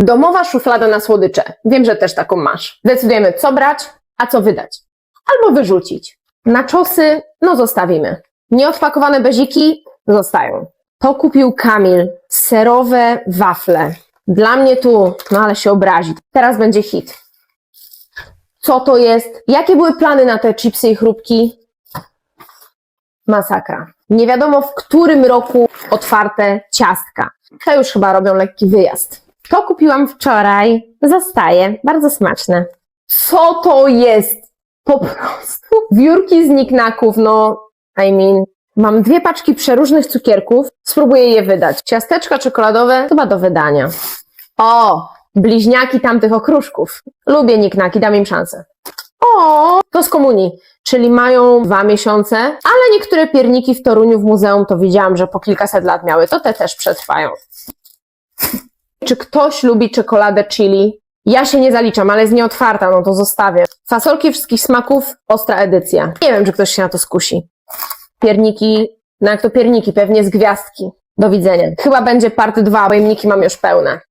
Domowa szuflada na słodycze. Wiem, że też taką masz. Decydujemy, co brać, a co wydać. Albo wyrzucić. Na czosy, no zostawimy. Nieodpakowane beziki zostają. To kupił Kamil. Serowe wafle. Dla mnie tu, no ale się obrazi. Teraz będzie hit. Co to jest? Jakie były plany na te chipsy i chrupki? Masakra. Nie wiadomo w którym roku otwarte ciastka. To już chyba robią lekki wyjazd. To kupiłam wczoraj. Zostaje. Bardzo smaczne. Co to jest? Po prostu wiórki z niknaków, no I mean. Mam dwie paczki przeróżnych cukierków. Spróbuję je wydać. Ciasteczka czekoladowe chyba do wydania. O! Bliźniaki tamtych okruszków. Lubię niknaki, dam im szansę. O, to z komunii, czyli mają dwa miesiące, ale niektóre pierniki w Toruniu w muzeum to widziałam, że po kilkaset lat miały, to te też przetrwają. Czy ktoś lubi czekoladę chili? Ja się nie zaliczam, ale jest nieotwarta, no to zostawię. Fasolki wszystkich smaków, ostra edycja. Nie wiem, czy ktoś się na to skusi. Pierniki, no jak to pierniki, pewnie z gwiazdki. Do widzenia. Chyba będzie part 2, pojemniki mam już pełne.